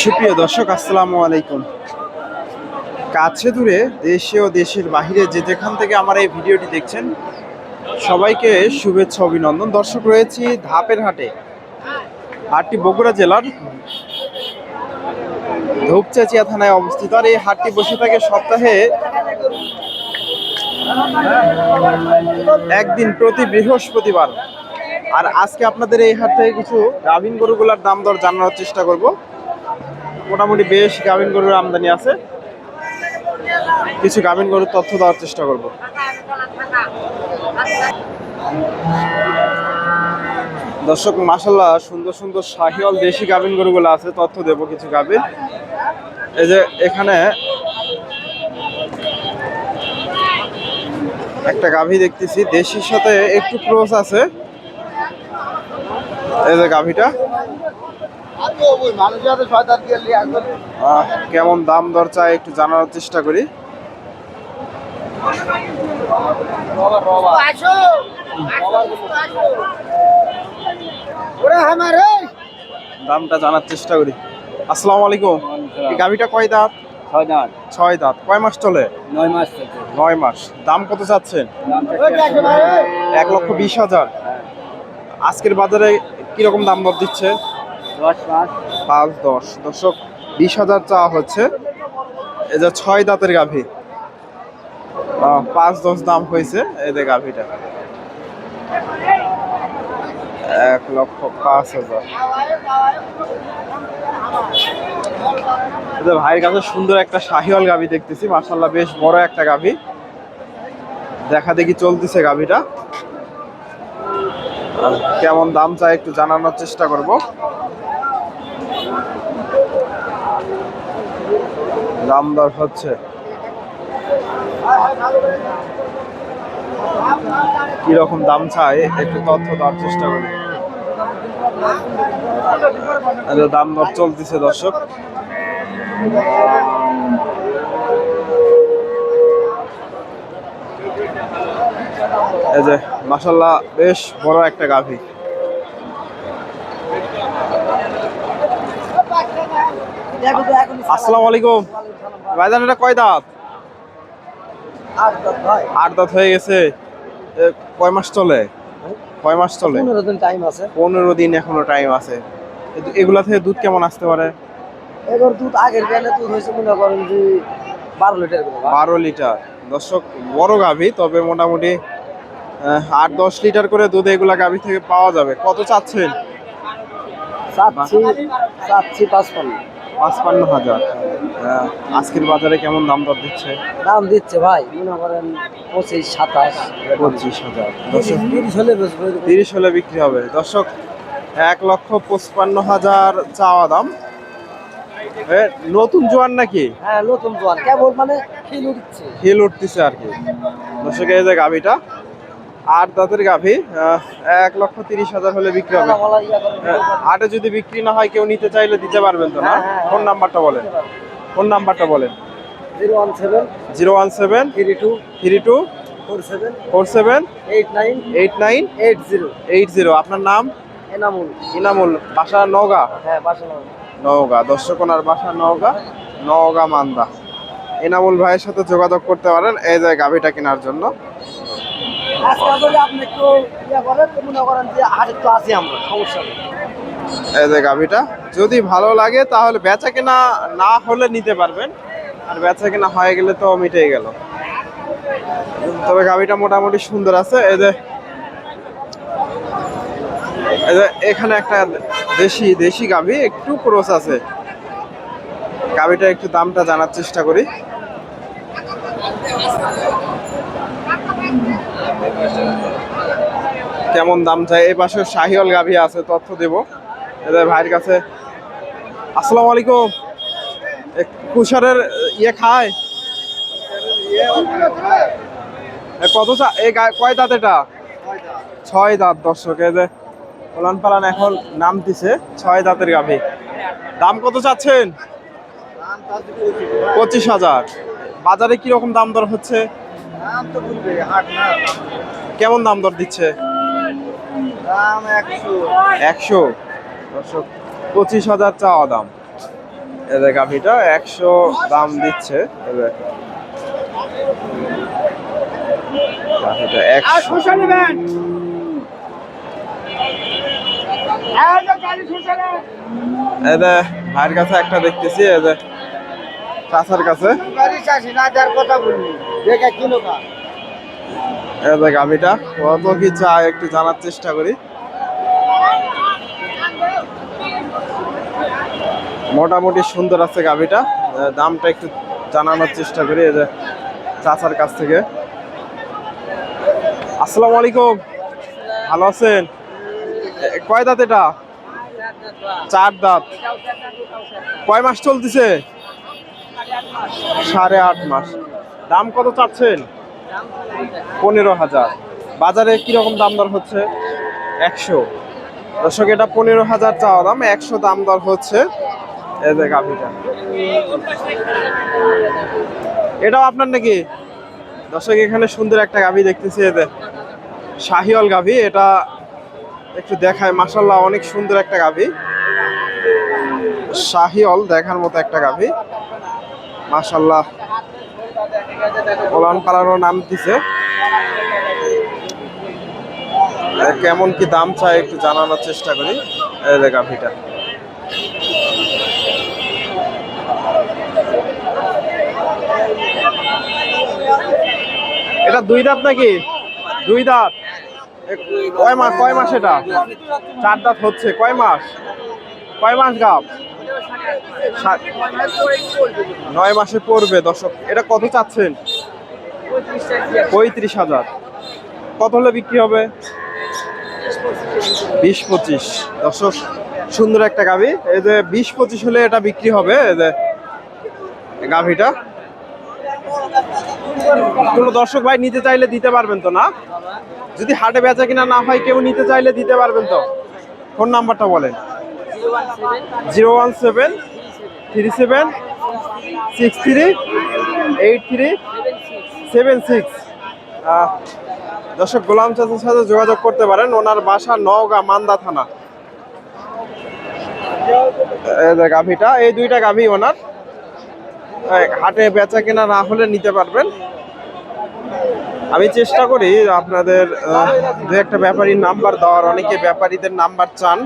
সুপ্রিয় দর্শক, আসসালামু আলাইকুম। কাছে দূরে দেশে ও দেশের বাহিরে যে যেখান থেকে আমার এই ভিডিওটি দেখছেন সবাইকে শুভেচ্ছা, অভিনন্দন। দর্শক রয়েছি ধাপের হাটে। হাটটি বগুড়া জেলার ধূপচাচিয়া থানায় অবস্থিত। আর এই হাটটি বসে থাকে সপ্তাহে একদিন প্রতি বৃহস্পতিবার। আর আজকে আপনাদের এই হাট থেকে কিছু গাভিন গরুগুলার দাম দর জানানোর চেষ্টা করব। মোটামুটি বেশ গাভিন গরুর আমদানি আছে। কিছু গাভিন গরুর তথ্য দেওয়ার চেষ্টা করব। দর্শক মাসাল্লাহ সুন্দর সুন্দর শাহিওয়াল দেশি গাভিন গরুগুলো আছে, তথ্য দেব কিছু গাভিন এই যে এখানে একটা গাভী দেখতেছি, দেশির সাথে একটু ক্রস আছে। এই যে গাভীটা। কেমন দাম দর চাই একটু জানার চেষ্টা করি? দামটা জানার চেষ্টা করি। আসসালামু আলাইকুম। এই গাভীটা কয় দাঁত? ছয় দাঁত। ছয় দাঁত। কয় মাস চলে? নয় মাস নয় মাস। দাম কত চাচ্ছেন? এক লক্ষ বিশ হাজার। আজকের বাজারে কীরকম দাম দর দিচ্ছে? পাঁচ। দশ। দশক বিশ হাজার চাওয়া হচ্ছে। এই যে ছয় দাঁতের গাভী। পাঁচ, দশ দাম হয়েছে যে গাভীটা। এক লক্ষ পাঁচ হাজার। ভাইয়ের কাছে সুন্দর একটা শাহিওয়াল গাভী দেখতেছি। মার্শাল্লাহ বেশ বড় একটা গাভী। দেখা দেখি চলতেছে গাভীটা। কেমন দাম চাই একটু জানানোর চেষ্টা করব। দাম দর হচ্ছে। কি রকম দাম চাই একটু তথ্য দেওয়ার চেষ্টা করি। দাম দর চলতেছে দর্শক। এই যে মাসাল্লাহ বেশ বড় একটা গাভী। আসসালামু আলাইকুম। ভাইজান এটা কয় দাঁত? আট দাঁত হয়ে গেছে। কয় মাস চলে? কয় মাস চলে? পনেরো দিন টাইম আছে। পনেরো দিন এখনও টাইম আছে। এগুলা থেকে দুধ কেমন আসতে পারে? এবার দুধ আগের বেলে দুধ হয়েছে মনে করেন যে বারো লিটার বারো লিটার। দর্শক বড় গাভী তবে মোটামুটি আট দশ লিটার করে দুধ এগুলা গাভী থেকে পাওয়া যাবে। কত চাচ্ছেন? চাচ্ছি চাচ্ছি পাঁচপান্ন। পাঁচপান্ন হাজার। আজকের বাজারে কেমন দাম দর দিচ্ছে? দাম দিচ্ছে ভাই মনে করেন পঁচিশ সাতাশ। পঁচিশ হাজার। দর্শক তিরিশ হলে তিরিশ হলে বিক্রি হবে। দর্শক এক লক্ষ পঁচপান্ন হাজার চাওয়া দাম। নতুন জোয়ান নাকি? হ্যাঁ নতুন জোয়ান। কেবল মানে খিলু দিচ্ছে হিল উঠতেছে আর কি। দর্শক এই যে গাভীটা আট দাঁতের গাভী এক লক্ষ তিরিশ হাজার হলে বিক্রি হবে। আটে যদি বিক্রি না হয় কেউ নিতে চাইলে দিতে পারবেন তো না? হ্যাঁ, হ্যাঁ, ফোন নাম্বারটা বলেন। ফোন নাম্বারটা বলেন। Zero one seven zero one seven three two three two four seven four seven eight nine eight nine eight zero. Eight zero. আপনার নাম? এনামুল। ইনামুল বাসা নওগাঁ? হ্যাঁ বাসা নাম নওগাঁ। দর্শকনার বাসা নওগাঁ নওগাঁ মান্দা। এনামুল ভাইয়ের সাথে যোগাযোগ করতে পারেন এই যে গাভীটা কেনার জন্য। এই যে গাভীটা, যদি ভালো লাগে তাহলে বেচা কেনা না হলে নিতে পারবেন, আর বেচা কেনা হয়ে গেলে তো মিটেই গেল। তবে গাভীটা মোটামুটি সুন্দর আছে এই যে এখানে একটা দেশি দেশি গাভী, একটু ক্রোস আছে। গাভীটা একটু দামটা জানার চেষ্টা করি। কেমন দাম চাই? এই পাশে শাহিওয়াল গাভী আছে, তথ্য দেব। এদের ভাইয়ের কাছে, আসসালামু আলাইকুম। কুষারের ইয়ে খায়? কত এই কয় দাঁত এটা? ছয় দাঁত, দর্শক, এই যে ওলান পালান এখন নাম দিছে ছয় দাঁতের গাভী। দাম কত চাচ্ছেন? পঁচিশ হাজার। বাজারে কি রকম দাম দর হচ্ছে? কেমন দাম দর দিচ্ছে? দাম একশো। দর্শক পঁচিশ হাজার চাওয়া দাম। এদের গাভিটা একশো দাম দিচ্ছে। এদের ভাইয়ের কাছে একটা দেখতেছি কাছে। কথা কা গাভিটা কত কি চায় একটু জানার চেষ্টা করি। মোটামুটি সুন্দর আছে গাভিটা দামটা একটু জানানোর চেষ্টা করি এই যে চাচার কাছ থেকে। আসসালামু আলাইকুম। ভালো আছেন? কয় দাঁত এটা? চার দাঁত। কয় মাস চলতেছে? সাড়ে আট মাস। দাম কত চাচ্ছেন? পনেরো হাজার। বাজারে কীরকম দাম দর হচ্ছে? একশো। দর্শক, এটা পনেরো হাজার চাওয়া দাম, একশো দাম দর হচ্ছে। এটাও আপনার নাকি? দর্শক, এখানে সুন্দর একটা গাভি দেখতেছি এতে শাহিওয়াল গাভি। এটা একটু দেখায় মাসাল্লাহ অনেক সুন্দর একটা গাভি। শাহিওয়াল দেখার মতো একটা গাভি। মাসাল্লাহ ওলান পালানো নাম দিছে। কেমন কি দাম চাই একটু জানানোর চেষ্টা করি। গাভিটা এটা দুই দাঁত নাকি? দুই দাঁত। কয় মাস কয় মাস এটা? চার দাঁত হচ্ছে। কয় মাস? কয় মাস সাত- নয় মাসে পড়বে, দর্শক। এটা কত চাচ্ছেন? পঁয়ত্রিশ হাজার। কত হলে বিক্রি হবে? বিশ পঁচিশ। দর্শক, সুন্দর একটা গাভি। এই যে বিশ পঁচিশ হলে এটা বিক্রি হবে, এই যে গাভিটা। কোনো দর্শক ভাই নিতে চাইলে দিতে পারবেন তো না? যদি হাটে বেচা কিনা না হয়, কেউ নিতে চাইলে দিতে পারবেন তো? ফোন নাম্বারটা বলেন। Zero one seven, three seven, six three, eight three, seven six. দর্শক, গোলাম চাচার সাথে যোগাযোগ করতে পারেন। ওনার বাসা নওগাঁ, মান্দা থানা। গাভিটা, এই দুইটা গাভি ওনার। হাটে বেচা কেনা না হলে নিতে পারবেন। আমি চেষ্টা করি আপনাদের দু একটা ব্যাপারীর নাম্বার দেওয়ার। অনেকে ব্যাপারীদের নাম্বার চান।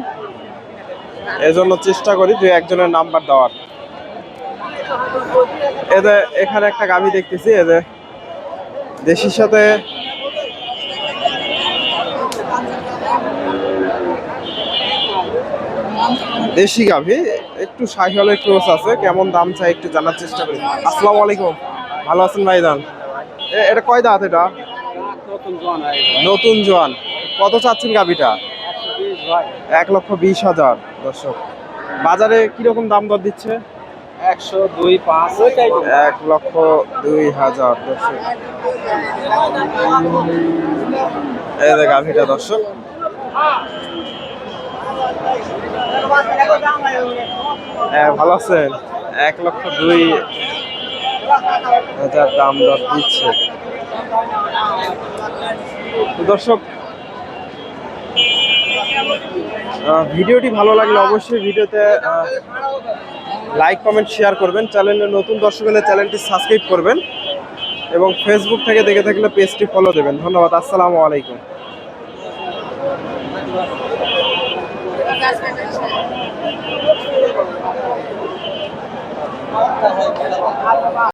এজন্য চেষ্টা করি দু একজনের নাম্বার দেওয়ার। এদের এখানে একটা গাভি দেখতেছি এদের দেশির সাথে দেশি গাভি একটু সাইকেলের ক্রোস আছে কেমন দাম চাই একটু জানার চেষ্টা করি। আসসালামু আলাইকুম। ভালো আছেন ভাইজান? এটা কয় দাঁত এটা? নতুন জোয়ান। কত চাচ্ছেন গাভিটা? এক লক্ষ বিশ হাজার দর্শক। বাজারে কীরকম দাম দর দিচ্ছে? একশো দুই পাঁচ। এক লক্ষ দুই হাজার দর্শক। এই যে গাভিটা দর্শক। হ্যাঁ ভালো আছেন? এক লক্ষ দুই হাজার দাম দর দিচ্ছে। দর্শক ভিডিওটি ভালো লাগলে অবশ্যই ভিডিওতে লাইক কমেন্ট শেয়ার করবেন। চ্যানেলে নতুন দর্শক হলে চ্যানেলটি সাবস্ক্রাইব করবেন এবং ফেসবুক থেকে দেখে থাকলে পেজটি ফলো দেবেন। ধন্যবাদ, আসসালামু আলাইকুম।